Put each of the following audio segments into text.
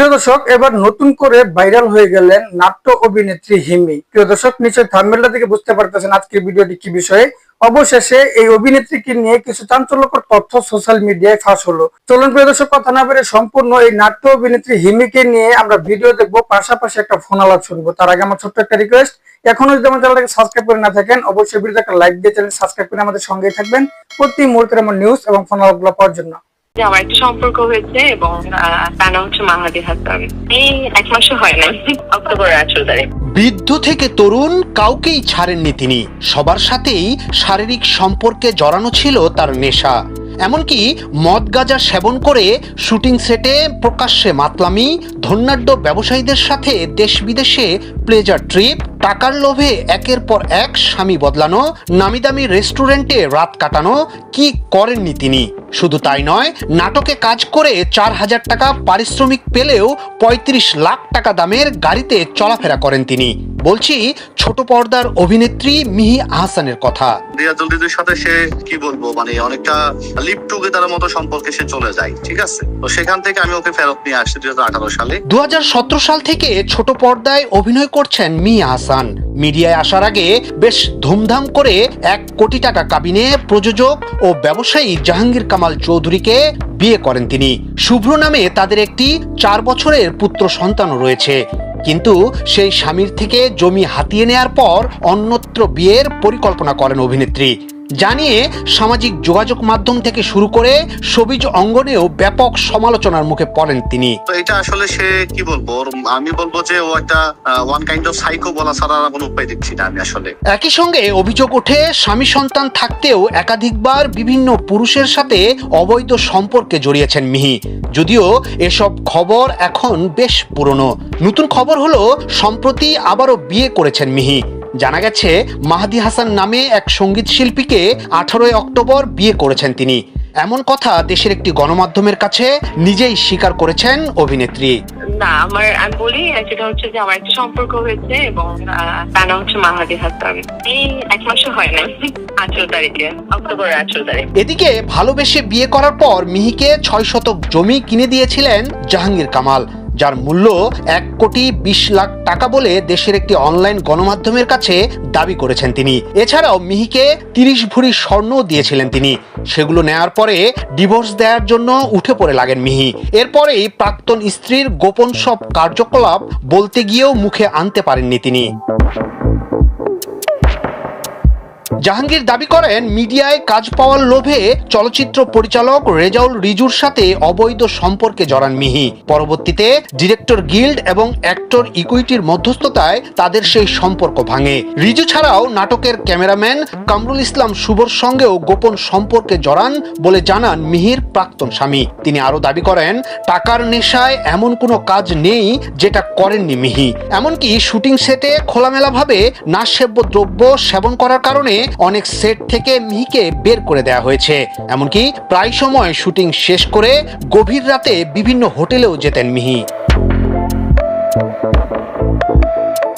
প্রিয় দর্শক, এবার নতুন করে ভাইরাল হয়ে গেলেন নাট্য অভিনেত্রী হিমি। প্রিয় দর্শক নিশ্চয় থেকে বুঝতে পারতেছেন আজকের ভিডিওটি কি বিষয়ে। অবশেষে এই অভিনেত্রীকে নিয়ে কিছু চাঞ্চল্যকর তথ্য সোশ্যাল মিডিয়ায় ফাঁস হলো। চলুন প্রিয় দর্শক, কথা না বেড়ে সম্পূর্ণ এই নাট্য অভিনেত্রী হিমিকে নিয়ে আমরা ভিডিও দেখব। পাশাপাশি একটা ফোন আলাপ শুনব। তার আগে আমার ছোট্ট একটা রিকোয়েস্ট এখনও যদি আমার চ্যানেলটাকে সাবস্ক্রাইব করে না থাকেন, অবশ্যই ভিডিওটাকে লাইক দিয়ে চ্যানেল সাবস্ক্রাইব করে আমাদের সঙ্গেই থাকবেন। প্রতি মুহূর্তের আমার নিউজ এবং ফোন আলাপগুলো পাওয়ার জন্য। যে আমার একটা সম্পর্ক হয়েছে এবং তার নাম হচ্ছে মাহাদি হাসান। এই এক হয় নাই, অক্টোবরের আঠেরো তারিখ। বৃদ্ধ থেকে তরুণ কাউকেই ছাড়েননি তিনি। সবার সাথেই শারীরিক সম্পর্কে জড়ানো ছিল তার নেশা। এমনকি মদ গাঁজা সেবন করে শুটিং সেটে প্রকাশ্যে মাতলামি ধন্যাঢ্য ব্যবসায়ীদের সাথে দেশ বিদেশে প্লেজার ট্রিপ টাকার লোভে একের পর এক স্বামী বদলানো নামি দামি রেস্টুরেন্টে রাত কাটানো কি করেননি তিনি? শুধু তাই নয় নাটকে কাজ করে চার হাজার টাকা পারিশ্রমিক পেলেও পঁয়ত্রিশ লাখ টাকা দামের গাড়িতে চলাফেরা করেন তিনি। বলছি ছোট পর্দার অভিনেত্রী মিহি আহসানের কথা। সাথে সে কি বলব মানে অনেকটা লিপ টুগেদার মতো সম্পর্কে সে চলে যায় ঠিক আছে? তো সেখান থেকে আমি ওকে ফেরত নিয়ে আসছি দুই সালে। দু হাজার সতেরো সাল থেকে ছোট পর্দায় অভিনয় করছেন মি আহসান মিডিয়ায় আসার আগে বেশ ধুমধাম করে এক কোটি টাকা কাবিনে প্রযোজক ও ব্যবসায়ী জাহাঙ্গীর কামাল চৌধুরীকে বিয়ে করেন তিনি। শুভ্র নামে তাদের একটি চার বছরের পুত্র সন্তানও রয়েছে। কিন্তু সেই স্বামীর থেকে জমি হাতিয়ে নেয়ার পর অন্যত্র বিয়ের পরিকল্পনা করেন অভিনেত্রী। জানিয়ে সামাজিক যোগাযোগ মাধ্যম থেকে শুরু করে সবিজ অঙ্গনেও ব্যাপক সমালোচনার মুখে পড়েন তিনি। তো এটা আসলে সে কি বলব? আমি বলব যে ও একটা ওয়ান কাইন্ড অফ সাইকো বলা ছাড়া কোনো উপায় দেখছি না আমি আসলে। একই সঙ্গে অভিযোগ ওঠে স্বামী সন্তান থাকতেও একাধিকবার বিভিন্ন পুরুষের সাথে অবৈধ সম্পর্কে জড়িয়েছেন মিহি। যদিও এসব খবর এখন বেশ পুরনো। নতুন খবর হলো সম্প্রতি আবারও বিয়ে করেছেন মিহি। জানা গেছে মাহাদি হাসান নামে এক সংগীত শিল্পীকে আঠারোই অক্টোবর বিয়ে করেছেন তিনি। এমন কথা দেশের একটি গণমাধ্যমের কাছে নিজেই স্বীকার করেছেন অভিনেত্রী। না আমার আমি বলি যেটা হচ্ছে যে আমার একটা সম্পর্ক হয়েছে এবং তার নাম হচ্ছে মাহাদি হাসান। এই এক হয় নাই আঠেরো তারিখে অক্টোবরের আঠেরো তারিখ। এদিকে ভালোবেসে বিয়ে করার পর মিহিকে ছয় শতক জমি কিনে দিয়েছিলেন জাহাঙ্গীর কামাল। যার মূল্য এক কোটি বিশ লাখ টাকা বলে দেশের একটি অনলাইন গণমাধ্যমের কাছে দাবি করেছেন তিনি। এছাড়াও মিহিকে তিরিশ ভরি স্বর্ণ দিয়েছিলেন তিনি। সেগুলো নেয়ার পরে ডিভোর্স দেওয়ার জন্য উঠে পড়ে লাগেন মিহি। এরপরেই প্রাক্তন স্ত্রীর গোপন সব কার্যকলাপ বলতে গিয়েও মুখে আনতে পারেননি তিনি। জাহাঙ্গীর দাবি করেন, মিডিয়ায় কাজ পাওয়ার লোভে চলচ্চিত্র পরিচালক রেজাউল রিজুর সাথে অবৈধ সম্পর্কে জড়ান মিহি। পরবর্তীতে ডিরেক্টর গিল্ড এবং অ্যাক্টর ইকুইটির মধ্যস্থতায় তাদের সেই সম্পর্ক ভাঙে। রিজু ছাড়াও নাটকের ক্যামেরাম্যান কামরুল ইসলাম শুভর সঙ্গেও গোপন সম্পর্কে জড়ান বলে জানান মিহির প্রাক্তন স্বামী। তিনি আরও দাবি করেন, টাকার নেশায় এমন কোনো কাজ নেই যেটা করেননি মিহি। এমনকি শুটিং সেটে খোলামেলাভাবে নাশসেব্য দ্রব্য সেবন করার কারণে অনেক সেট থেকে মিহিকে বের করে দেওয়া হয়েছে। এমনকি প্রায় সময় শুটিং শেষ করে গভীর রাতে বিভিন্ন হোটেলেও যেতেন মিহি।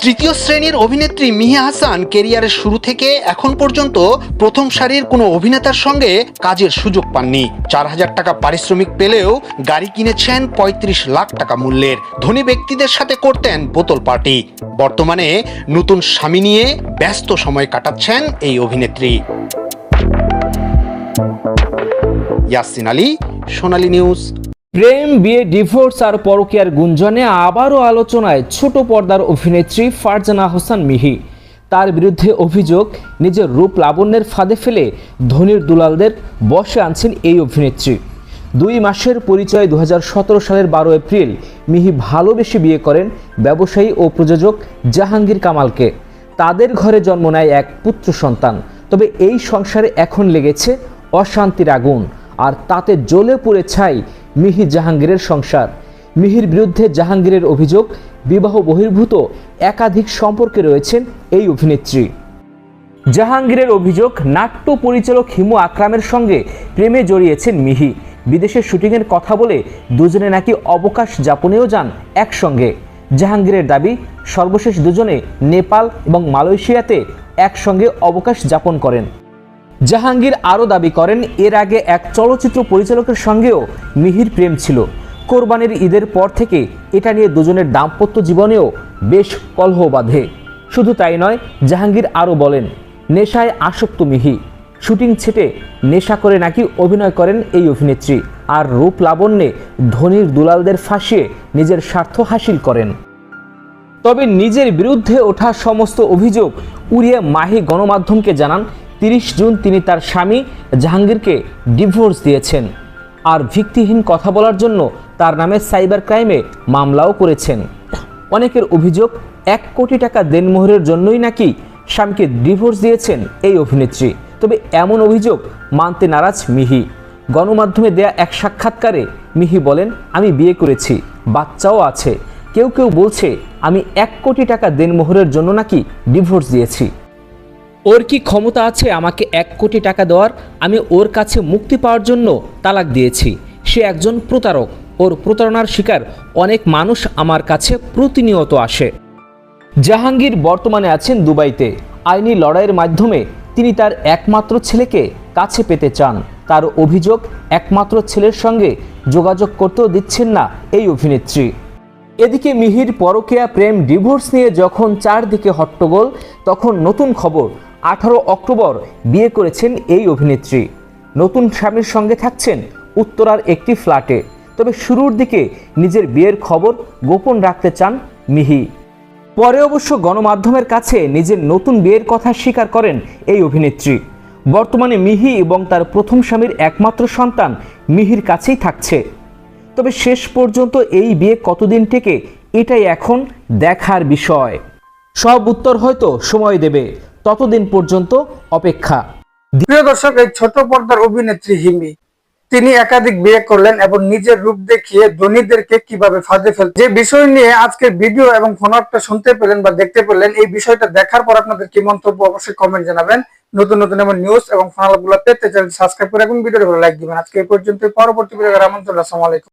তৃতীয় শ্রেণির অভিনেত্রী মিহি হাসান কেরিয়ারের শুরু থেকে এখন পর্যন্ত প্রথম সারির কোনো অভিনেতার সঙ্গে কাজের সুযোগ পাননি। চার হাজার টাকা পারিশ্রমিক পেলেও গাড়ি কিনেছেন পঁয়ত্রিশ লাখ টাকা মূল্যের। ধনী ব্যক্তিদের সাথে করতেন বোতল পার্টি। বর্তমানে নতুন স্বামী নিয়ে ব্যস্ত সময় কাটাচ্ছেন এই অভিনেত্রী। ইয়াসিন আলী, সোনালী নিউজ প্রেম, বিয়ে, ডিভোর্স আর পরকীয়ার গুঞ্জনে আবারও আলোচনায় ছোট পর্দার অভিনেত্রী ফারজানা হোসেন মিহি। তার বিরুদ্ধে অভিযোগ, নিজের রূপ লাবণ্যের ফাঁদে ফেলে ধনির দুলালদের বসে আনছেন এই অভিনেত্রী। দুই মাসের পরিচয় দুহাজার সতেরো সালের বারো এপ্রিল, মিহি ভালোবেসে বিয়ে করেন ব্যবসায়ী ও প্রযোজক জাহাঙ্গীর কামালকে। তাদের ঘরে জন্ম নেয় এক পুত্র সন্তান। তবে এই সংসারে এখন লেগেছে অশান্তির আগুন। আর তাতে জ্বলে পুড়ে ছাই মিহি জাহাঙ্গীরের সংসার। মিহির বিরুদ্ধে জাহাঙ্গীরের অভিযোগ, বিবাহ বহির্ভূত, একাধিক সম্পর্কে রয়েছেন এই অভিনেত্রী। জাহাঙ্গীরের অভিযোগ, নাট্য পরিচালক হিমু আকরামের সঙ্গে প্রেমে জড়িয়েছেন মিহি। বিদেশে শুটিংয়ের কথা বলে দুজনে নাকি অবকাশ যাপনেও যান একসঙ্গে। জাহাঙ্গীরের দাবি, সর্বশেষ দুজনে নেপাল এবং মালয়েশিয়াতে একসঙ্গে অবকাশ যাপন করেন। জাহাঙ্গীর আরও দাবি করেন, এর আগে এক চলচ্চিত্র পরিচালকের সঙ্গেও মিহির প্রেম ছিল। কোরবানির ঈদের পর থেকে এটা নিয়ে দুজনের দাম্পত্য জীবনেও বেশ কলহ বাঁধে। শুধু তাই নয়, জাহাঙ্গীর আরও বলেন, নেশায় আসক্ত মিহি। শুটিং ছেটে নেশা করে নাকি অভিনয় করেন এই অভিনেত্রী। আর রূপ লাবণ্যে ধনির দুলালদের ফাঁসিয়ে নিজের স্বার্থ হাসিল করেন। তবে নিজের বিরুদ্ধে ওঠা সমস্ত অভিযোগ উড়িয়ে মাহি গণমাধ্যমকে জানান তিরিশ জুন তিনি তার স্বামী জাহাঙ্গীরকে ডিভোর্স দিয়েছেন। আর ভিত্তিহীন কথা বলার জন্য তার নামে সাইবার ক্রাইমে মামলাও করেছেন। অনেকের অভিযোগ, এক কোটি টাকা দেনমোহরের জন্যই নাকি স্বামীকে ডিভোর্স দিয়েছেন এই অভিনেত্রী। তবে এমন অভিযোগ মানতে নারাজ মিহি। গণমাধ্যমে দেয়া এক সাক্ষাৎকারে মিহি বলেন, আমি বিয়ে করেছি, বাচ্চাও আছে। কেউ কেউ বলছে, আমি এক কোটি টাকা দেনমোহরের জন্য নাকি ডিভোর্স দিয়েছি। ওর কি ক্ষমতা আছে আমাকে এক কোটি টাকা দেওয়ার? আমি ওর কাছে মুক্তি পাওয়ার জন্য তালাক দিয়েছি। সে একজন প্রতারক। ওর প্রতারণার শিকার অনেক মানুষ আমার কাছে প্রতিনিয়ত আসে। জাহাঙ্গীর বর্তমানে আছেন দুবাইতে। আইনি লড়াইয়ের মাধ্যমে তিনি তার একমাত্র ছেলেকে কাছে পেতে চান। তার অভিযোগ, একমাত্র ছেলের সঙ্গে যোগাযোগ করতেও দিচ্ছেন না এই অভিনেত্রী। এদিকে মিহির পরকীয়া প্রেম ডিভোর্স নিয়ে যখন চারদিকে হট্টগোল, তখন নতুন খবর আঠারো অক্টোবর বিয়ে করেছেন এই অভিনেত্রী। নতুন স্বামীর সঙ্গে থাকছেন উত্তরার একটি ফ্ল্যাটে। তবে শুরুর দিকে নিজের বিয়ের খবর গোপন রাখতে চান মিহি। পরে অবশ্য গণমাধ্যমের কাছে নিজের নতুন বিয়ের কথা স্বীকার করেন এই অভিনেত্রী। বর্তমানে মিহি এবং তার প্রথম স্বামীর একমাত্র সন্তান মিহির কাছেই থাকছে। তবে শেষ পর্যন্ত এই বিয়ে কতদিন থেকে এটাই এখন দেখার বিষয়। সব উত্তর হয়তো সময় দেবে। ততদিন পর্যন্ত অপেক্ষা। প্রিয় দর্শক, এই ছোট পর্দার অভিনেত্রী হিমি, তিনি একাধিক বিয়ে করলেন এবং নিজের রূপ দেখিয়ে ধনীদেরকে কীভাবে ফাঁদে ফেল যে বিষয় নিয়ে আজকের ভিডিও এবং ফোনআপটা শুনতে পেলেন বা দেখতে পেলেন, এই বিষয়টা দেখার পর আপনাদের কি মন্তব্য অবশ্যই কমেন্ট জানাবেন। নতুন নতুন এমন নিউজ এবং ফোনআপগুলো পেতে চ্যানেল সাবস্ক্রাইব করে এবং ভিডিও ভালো লাইক দিবেন। আজকে এই পর্যন্ত পরবর্তী ভিডিও আমন্ত্রণ আসসালামু আলাইকুম।